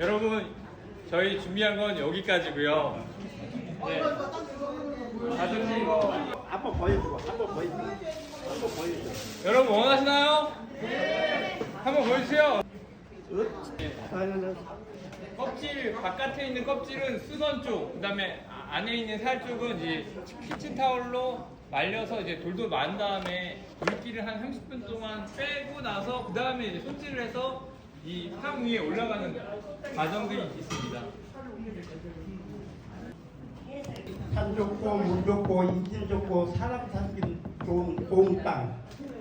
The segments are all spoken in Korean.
여러분 저희 준비한 건 여기까지고요. 네. 아저씨 이거 한번 보여주고 한번 보여주고 한번 보여주고 여러분 원하시나요? 한번 보여주세요. 아유는 껍질 바깥에 있는 껍질은 수건 쪽, 그다음에 아- 안에 있는 살 쪽은 이제 키친 타올로 말려서 이제 돌돌 만 다음에 물기를 한 30분 동안 빼고 나서 그 다음에 이제 손질을 해서 이판 위에 올라가는 과정들이 있습니다. 산 좋고 물 좋고 인질 좋고 사람 살기 좋은 좋은 땅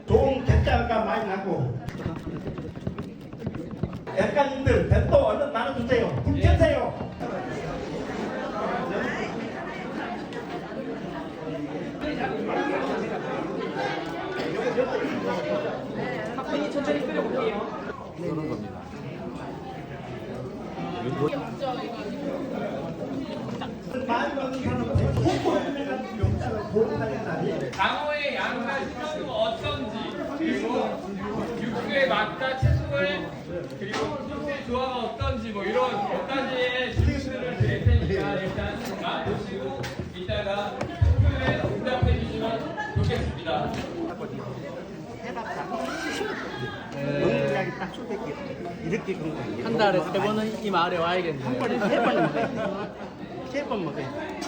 좋은 객자가 많이 나고 약간님들 배또 얼른 나눠주세요 불 켜세요 많이 먹는 사람은 공 보는 날이 장어의 양과 식감은 어떤지 그리고 육수의 맛과 채소의 그리고 소스의 조화가 어떤지 뭐 이런 몇 가지의 질문들을 드릴 테니까 일단 맛보시고 이따가 질문에 응답해 주시면 좋겠습니다. 이렇게 건강해요 한 달에 세 번은 이 마을에 와야겠네요. 한 번에 세번 먹어요 세번 먹어요